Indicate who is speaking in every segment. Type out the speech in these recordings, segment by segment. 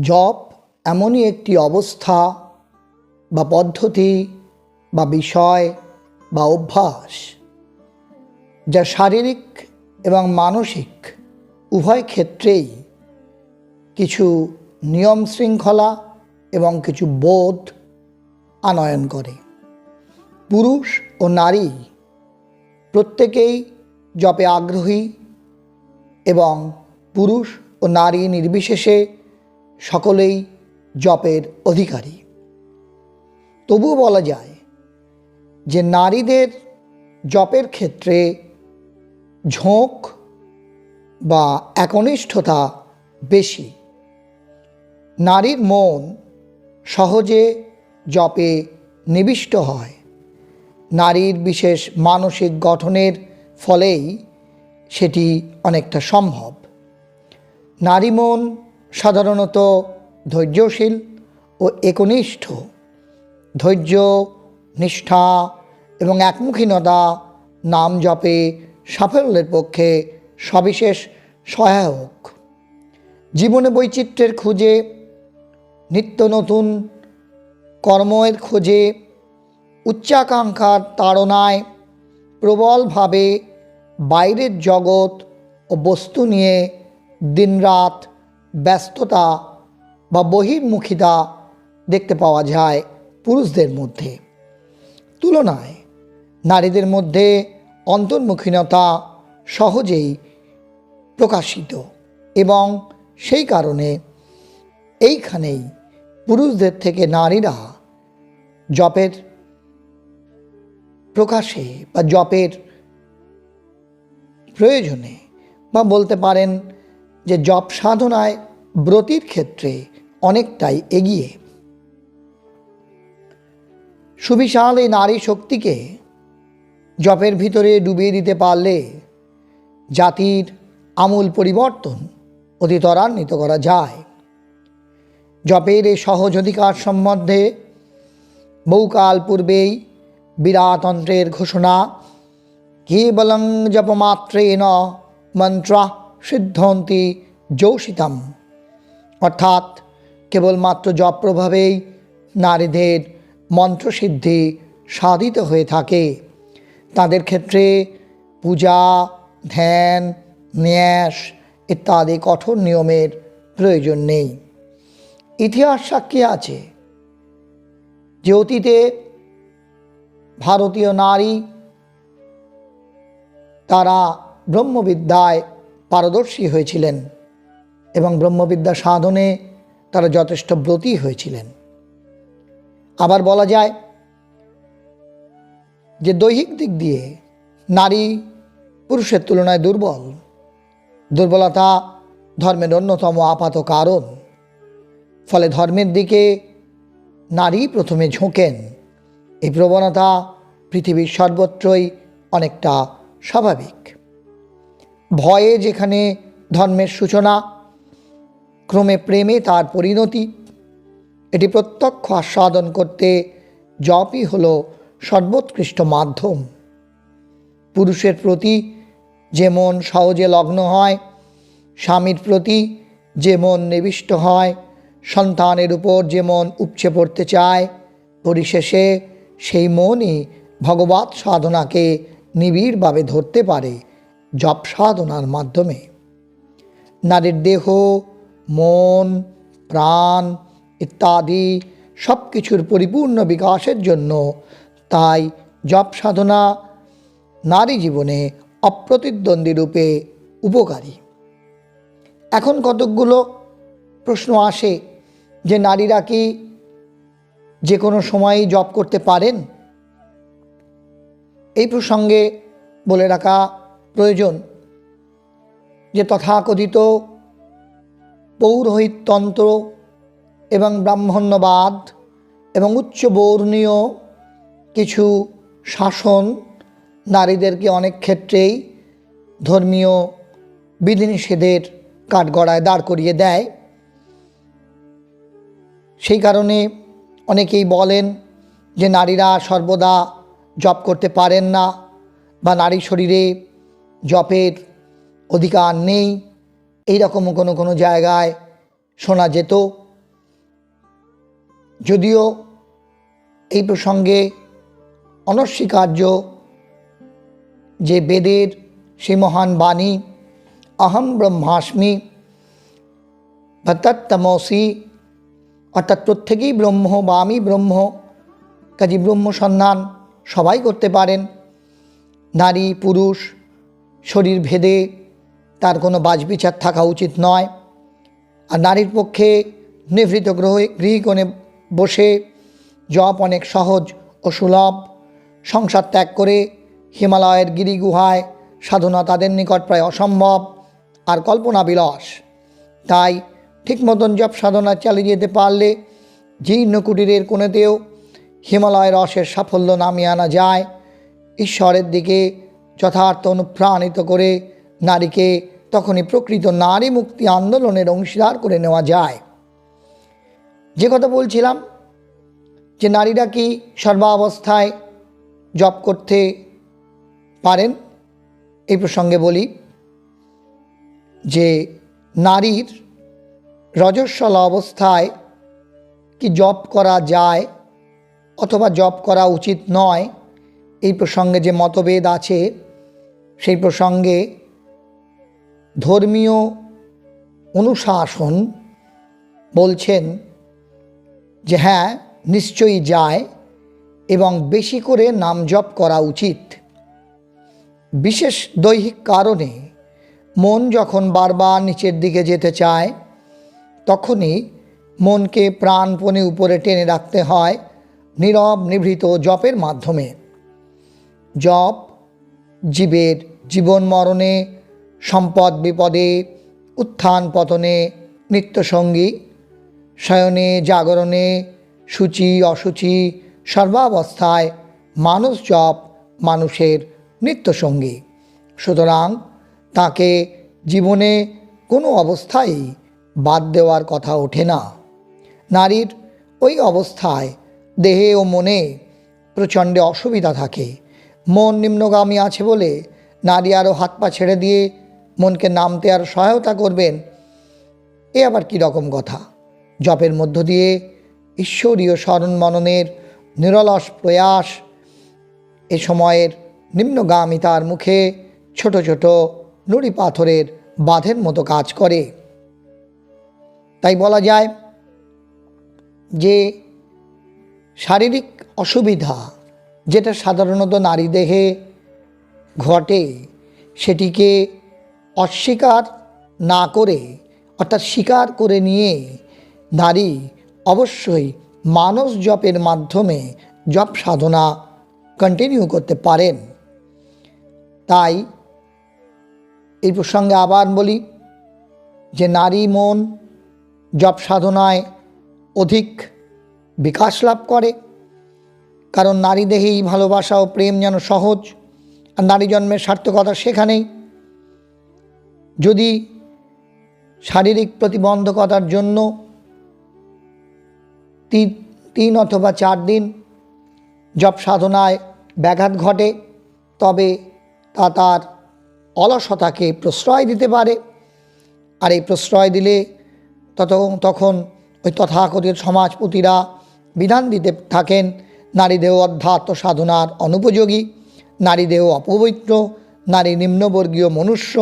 Speaker 1: জপ এমনই একটি অবস্থা বা পদ্ধতি বা বিষয় বা অভ্যাস যা শারীরিক এবং মানসিক উভয় ক্ষেত্রেই কিছু নিয়ম শৃঙ্খলা এবং কিছু বোধ আনয়ন করে। পুরুষ ও নারী প্রত্যেকেই জপে আগ্রহী এবং পুরুষ ও নারী নির্বিশেষে সকলেই জপের অধিকারী। তবুও বলা যায় যে নারীদের জপের ক্ষেত্রে ঝোঁক বা একনিষ্ঠতা বেশি। নারীর মন সহজে জপে নিবিষ্ট হয়। নারীর বিশেষ মানসিক গঠনের ফলেই সেটি অনেকটা সম্ভব। নারী মন সাধারণত ধৈর্যশীল ও একনিষ্ঠ। ধৈর্য, নিষ্ঠা এবং একমুখীনতা নাম জপে সাফল্যের পক্ষে সবিশেষ সহায়ক। জীবনে বৈচিত্র্যের খোঁজে, নিত্য নতুন কর্মের খোঁজে, উচ্চাকাঙ্ক্ষার তাড়নায় প্রবলভাবে বাইরের জগৎ ও বস্তু নিয়ে দিনরাত ব্যস্ততা বা বহির্মুখিতা দেখতে পাওয়া যায় পুরুষদের মধ্যে। তুলনায় নারীদের মধ্যে অন্তর্মুখীনতা সহজেই প্রকাশিত এবং সেই কারণে এইখানেই পুরুষদের থেকে নারীরা জপের প্রকাশে বা জপের প্রয়োজনে বা বলতে পারেন যে জপ সাধনায় ব্রতির ক্ষেত্রে অনেকটাই এগিয়ে। সুবিশাল এই নারী শক্তিকে জপের ভিতরে ডুবিয়ে দিতে পারলে জাতির আমূল পরিবর্তন অতি ত্বরান্বিত করা যায়। জপের এই সহজ অধিকার সম্বন্ধে বহুকাল পূর্বেই বিরাতন্ত্রের ঘোষণা, কেবলং জপমাত্রেণ মন্ত্রা সিদ্ধন্তি যোষিতাম অর্থাৎ কেবলমাত্র জপ প্রভাবেই নারীদের মন্ত্রসিদ্ধি সাধিত হয়ে থাকে। তাদের ক্ষেত্রে পূজা, ধ্যান, ন্যাস ইত্যাদি কঠোর নিয়মের প্রয়োজন নেই। ইতিহাস সাক্ষী আছে যে অতীতে ভারতীয় নারী তারা ব্রহ্মবিদ্যায় পারদর্শী হয়েছিলেন এবং ব্রহ্মবিদ্যা সাধনে তারা যথেষ্ট ব্রতী হয়েছিলেন। আবার বলা যায় যে দৈহিক দিক দিয়ে নারী পুরুষের তুলনায় দুর্বল। দুর্বলতা ধর্মের অন্যতম আপাত কারণ। ফলে ধর্মের দিকে নারী প্রথমে ঝোঁকেন। এই প্রবণতা পৃথিবীর সর্বত্রই অনেকটা স্বাভাবিক। ভয়ে যেখানে ধর্মের সূচনা, ক্রমে প্রেমে তার পরিণতি। এটি প্রত্যক্ষ আস্বাদন করতে জপই হল সর্বোৎকৃষ্ট মাধ্যম। পুরুষের প্রতি যেমন সহজে লগ্ন হয়, স্বামীর প্রতি যেমন নিবিষ্ট হয়, সন্তানের উপর যেমন উপচে পড়তে চায়, পরিশেষে সেই মনই ভগবত সাধনাকে নিবিড়ভাবে ধরতে পারে। জপ সাধনার মাধ্যমে নারীর দেহ, মন, প্রাণ ইত্যাদি সব কিছুর পরিপূর্ণ বিকাশের জন্য তাই জপ সাধনা নারী জীবনে অপ্রতিদ্বন্দ্বী রূপে উপকারী। এখন কতকগুলো প্রশ্ন আসে যে নারীরা কি যে কোনো সময়ই জব করতে পারেন? এই প্রসঙ্গে বলে রাখা প্রয়োজন যে তথাকথিত পৌরোহিততন্ত্র এবং ব্রাহ্মণ্যবাদ এবং উচ্চ বর্ণীয় কিছু শাসন নারীদেরকে অনেক ক্ষেত্রেই ধর্মীয় বিধিনিষেধের কাঠগড়ায় দাঁড় করিয়ে দেয়। সেই কারণে অনেকেই বলেন যে নারীরা সর্বদা জপ করতে পারেন না বা নারী শরীরে জপের অধিকার নেই। এই রকম কোনো কোনো জায়গায় শোনা যেত। যদিও এই প্রসঙ্গে অনস্বীকার্য যে বেদের সেই মহান বাণী অহম ব্রহ্মাস্মি বা তত্তমসি অর্থাৎ প্রত্যেকেই ব্রহ্ম বা আমি ব্রহ্ম, কাজী ব্রহ্ম সন্ধান সবাই করতে পারেন। নারী, পুরুষ শরীর ভেদে তার কোনো বাজবিচার থাকা উচিত নয়। আর নারীর পক্ষে নিভৃত গ্রহ গৃহকোণে বসে জপ অনেক সহজ ও সুলভ। সংসার ত্যাগ করে হিমালয়ের গিরি গুহায় সাধনা তাদের নিকট প্রায় অসম্ভব আর কল্পনা বিলাস। তাই ঠিক মতন জপ সাধনা চালিয়ে যেতে পারলে জীর্ণ কুটিরের কোণেতেও হিমালয়ের রসের সাফল্য নামিয়ে আনা যায়, ঈশ্বরের দিকে যথার্থ অনুপ্রাণিত করে নারীকে তখনই প্রকৃত নারী মুক্তি আন্দোলনের অংশীদার করে নেওয়া যায়। যে কথা বলছিলাম, যে নারীরা কি সর্বাবস্থায় জব করতে পারেন? এই প্রসঙ্গে বলি যে নারীর রজস্বল অবস্থায় কি জব করা যায় অথবা জব করা উচিত নয়, এই প্রসঙ্গে যে মতভেদ আছে সেই প্রসঙ্গে ধর্মীয় অনুশাসন বলছেন যে হ্যাঁ নিশ্চয়ই যায় এবং বেশি করে নাম জপ করা উচিত। বিশেষ দৈহিক কারণে মন যখন বারবার নিচের দিকে যেতে চায়, তখনই মনকে প্রাণপণে উপরে টেনে রাখতে হয় নীরব নিভৃত জপের মাধ্যমে। জপ জীবের জীবন মরণে, সম্পদ বিপদে, উত্থান পতনে, নিত্যসঙ্গী, শয়নে, জাগরণে, সূচি, অসুচি, সর্বাবস্থায় মানুষ জপ মানুষের নিত্যসঙ্গী। সুতরাং তাকে জীবনে কোনো অবস্থায় বাদ দেওয়ার কথা ওঠে না। নারীর ওই অবস্থায় দেহে ও মনে প্রচণ্ডে অসুবিধা থাকে। মন নিম্নগামী আছে বলে নারী আরও হাত পা ছেড়ে দিয়ে মনকে নামতে আর সহায়তা করবেন। এ আবার কী রকম কথা? জপের মধ্য দিয়ে ঈশ্বরীয় স্মরণ মননের নিরলস প্রয়াস এ সময়ের নিম্নগামিতার মুখে ছোট ছোট নুড়ি পাথরের বাঁধের মতো কাজ করে। তাই বলা যায় যে শারীরিক অসুবিধা যেটা সাধারণত নারী দেহে ঘটে, সেটিকে অস্বীকার না করে, অর্থাৎ স্বীকার করে নিয়ে নারী অবশ্যই মানস জপের মাধ্যমে জপ সাধনা কন্টিনিউ করতে পারেন। তাই এই প্রসঙ্গে আবার বলি যে নারী মন জপ সাধনায় অধিক বিকাশ লাভ করে। কারণ নারী দেহেই ভালোবাসা ও প্রেম যেন সহজ, আর নারী জন্মের সার্থকতা সেখানেই। যদি শারীরিক প্রতিবন্ধকতার জন্য তিন অথবা চার দিন জপ সাধনায় ব্যাঘাত ঘটে, তবে তা তার অলসতাকে প্রশ্রয় দিতে পারে। আর এই প্রশ্রয় দিলে তত, তখন ওই তথাকথিত সমাজপতিরা বিধান দিতে থাকেন নারী দেহ অধ্যাত্ম সাধনার অনুপযোগী নারী দেহ অপবিত্র, নারী নিম্নবর্গীয় মনুষ্য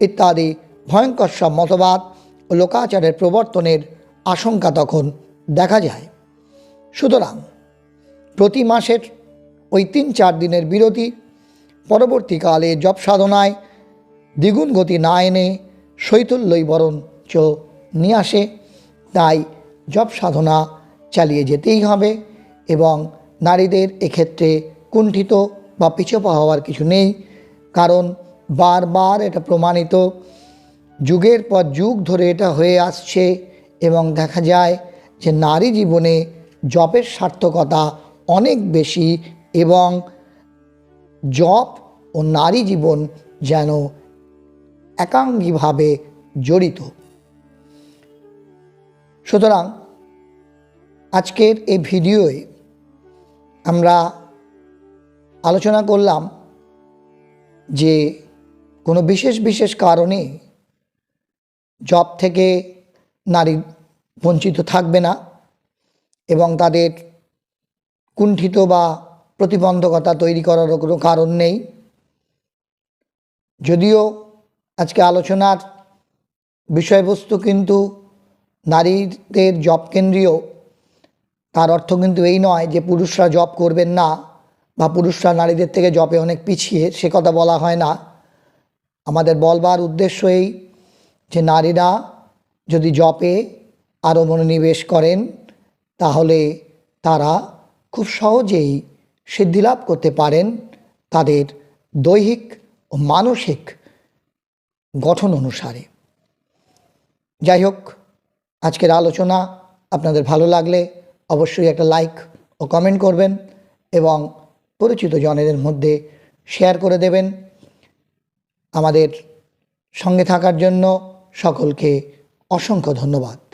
Speaker 1: ইত্যাদি ভয়ঙ্কর সব মতবাদ ও লোকাচারের প্রবর্তনের আশঙ্কা তখন দেখা যায়। সুতরাং প্রতি মাসের ওই তিন চার দিনের বিরতি পরবর্তীকালে জপ সাধনায় দ্বিগুণ গতি না এনে শৈথল্যই বরঞ্চ নিয়ে আসে। তাই জপ সাধনা চালিয়ে যেতেই হবে। এবং নারীদের এক্ষেত্রে কুণ্ঠিত বা পিছপা হওয়ার কিছু নেই, কারণ বারবার এটা প্রমাণিত। যুগের পর যুগ ধরে এটা হয়ে আসছে এবং দেখা যায় যে নারী জীবনে জপের সার্থকতা অনেক বেশি এবং জপ ও নারী জীবন যেন একাঙ্গীভাবে জড়িত। সুতরাং আজকের এই ভিডিওয়ে আমরা আলোচনা করলাম যে কোনো বিশেষ বিশেষ কারণে জব থেকে নারী বঞ্চিত থাকবে না এবং তাদের কুণ্ঠিত বা প্রতিবন্ধকতা তৈরি করারও কোনো কারণ নেই। যদিও আজকে আলোচনার বিষয়বস্তু কিন্তু নারীদের জব কেন্দ্রীয় তার অর্থ কিন্তু এই নয় যে পুরুষরা জব করবেন না বা পুরুষরা নারীদের থেকে জবে অনেক পিছিয়ে, সে কথা বলা হয় না। আমাদের বলবার উদ্দেশ্য এই যে নারীরা যদি জবে আরও মনোনিবেশ করেন, তাহলে তারা খুব সহজেই সিদ্ধিলাভ করতে পারেন তাদের দৈহিক ও মানসিক গঠন অনুসারে। যাই হোক, আজকের আলোচনা আপনাদের ভালো লাগলে অবশ্যই একটা লাইক ও কমেন্ট করবেন এবং পরিচিত জনেদের মধ্যে শেয়ার করে দেবেন। আমাদের সঙ্গে থাকার জন্য সকলকে অসংখ্য ধন্যবাদ।